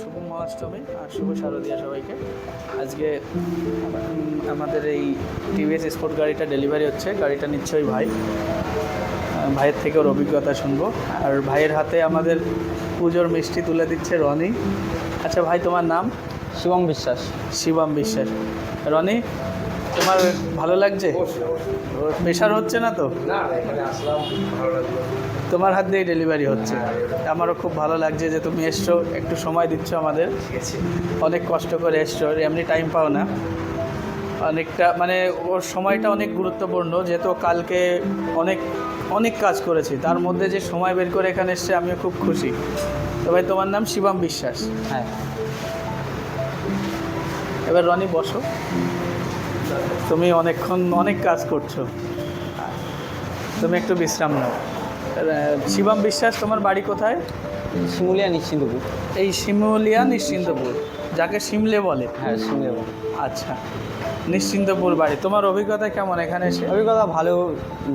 শুভ মহাষ্টমী আর শুভ শারদীয়া সবাইকে। আজকে আমাদের এই টিভিএস স্পোর্ট গাড়িটা ডেলিভারি হচ্ছে গাড়িটা নিচ্ছে ওই ভাই ভাইয়ের থেকে ওর অভিজ্ঞতা শুনব। আর ভাইয়ের হাতে আমাদের পুজোর মিষ্টি তুলে দিচ্ছে রনি। আচ্ছা ভাই তোমার নাম? শিবম বিশ্বাস। শিবম বিশ্বাস। রনি তোমার ভালো লাগছে? প্রেশার হচ্ছে না তো? না এখানে আসলাম ভালো লাগল। তোমার হাত দিয়েই ডেলিভারি হচ্ছে। আমারও খুব ভালো লাগছে যে তুমি এসছো একটু সময় দিচ্ছ আমাদের। অনেক কষ্ট করে এসছো এমনি টাইম পাও না। অনেকটা মানে ওর সময়টা অনেক গুরুত্বপূর্ণ যেহেতু কালকে অনেক অনেক কাজ করেছি। তার মধ্যে যে সময় বের করে এখানে এসছে আমিও খুব খুশি। তো ভাই তোমার নাম শিবম বিশ্বাস। হ্যাঁ। এবার রনি বসো। তুমি অনেকক্ষণ অনেক কাজ করছ। তুমি একটু বিশ্রাম নাও। শিবম বিশ্বাস তোমার বাড়ি কোথায়? শিমুলিয়া নিশ্চিন্তপুর। এই শিমুলিয়া নিশ্চিন্তপুর যাকে শিমলে বলে। হ্যাঁ শিমুলিয়া আচ্ছা নিশ্চিন্তপুর বাড়ি। তোমার অভিজ্ঞতা কেমন এখানে এসে? অভিজ্ঞতা ভালো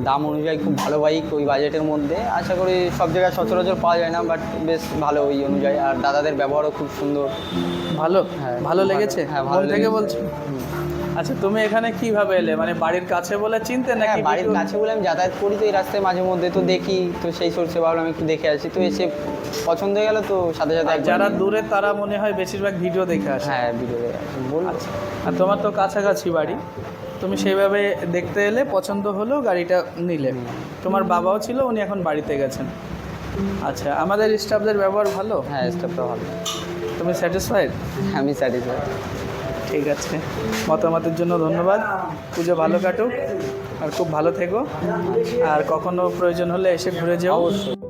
দাম অনুযায়ী খুব ভালো বাইক ওই বাজেটের মধ্যে। আশা করি সব জায়গায় সচরাচর পাওয়া যায় না বাট বেশ ভালো ওই অনুযায়ী। আর দাদাদের ব্যবহারও খুব সুন্দর। ভালো? হ্যাঁ, ভালো। লেগেছে? হ্যাঁ, ভালো থেকে লেগেছে। বলছো? আচ্ছা তুমি এখানে কীভাবে এলে? মানে বাড়ির কাছে বলে চিনতে হ্যাঁ নাকি বাড়ির কাছে? বলে আমি যাতায়াত করি তো এই রাস্তায় মাঝে মধ্যে তো দেখি তো সেই সরষে ভাবলাম একটু দেখে আসি। তো এসে পছন্দ হয়ে গেল তো সাথে সাথে যারা দূরে তারা মনে হয় বেশিরভাগ ভিডিও দেখে আসে। হ্যাঁ ভিডিও দেখে আসি। আচ্ছা আর তোমার তো কাছাকাছি বাড়ি। তুমি সেইভাবে দেখতে এলে পছন্দ হলো গাড়িটা নিলে। তোমার বাবাও ছিল উনি এখন বাড়িতে গেছেন। আচ্ছা আমাদের স্টাফদের ব্যবহার ভালো? হ্যাঁ স্টেপটা ভালো। তুমি স্যাটিসফাইড আমি স্যাটিসফাই ঠিক আছে। মতামতের জন্য ধন্যবাদ। পুজো ভালো কাটুক আর খুব ভালো থেকো। আর কখনো প্রয়োজন হলে এসে ঘুরে যাও। অবশ্যই।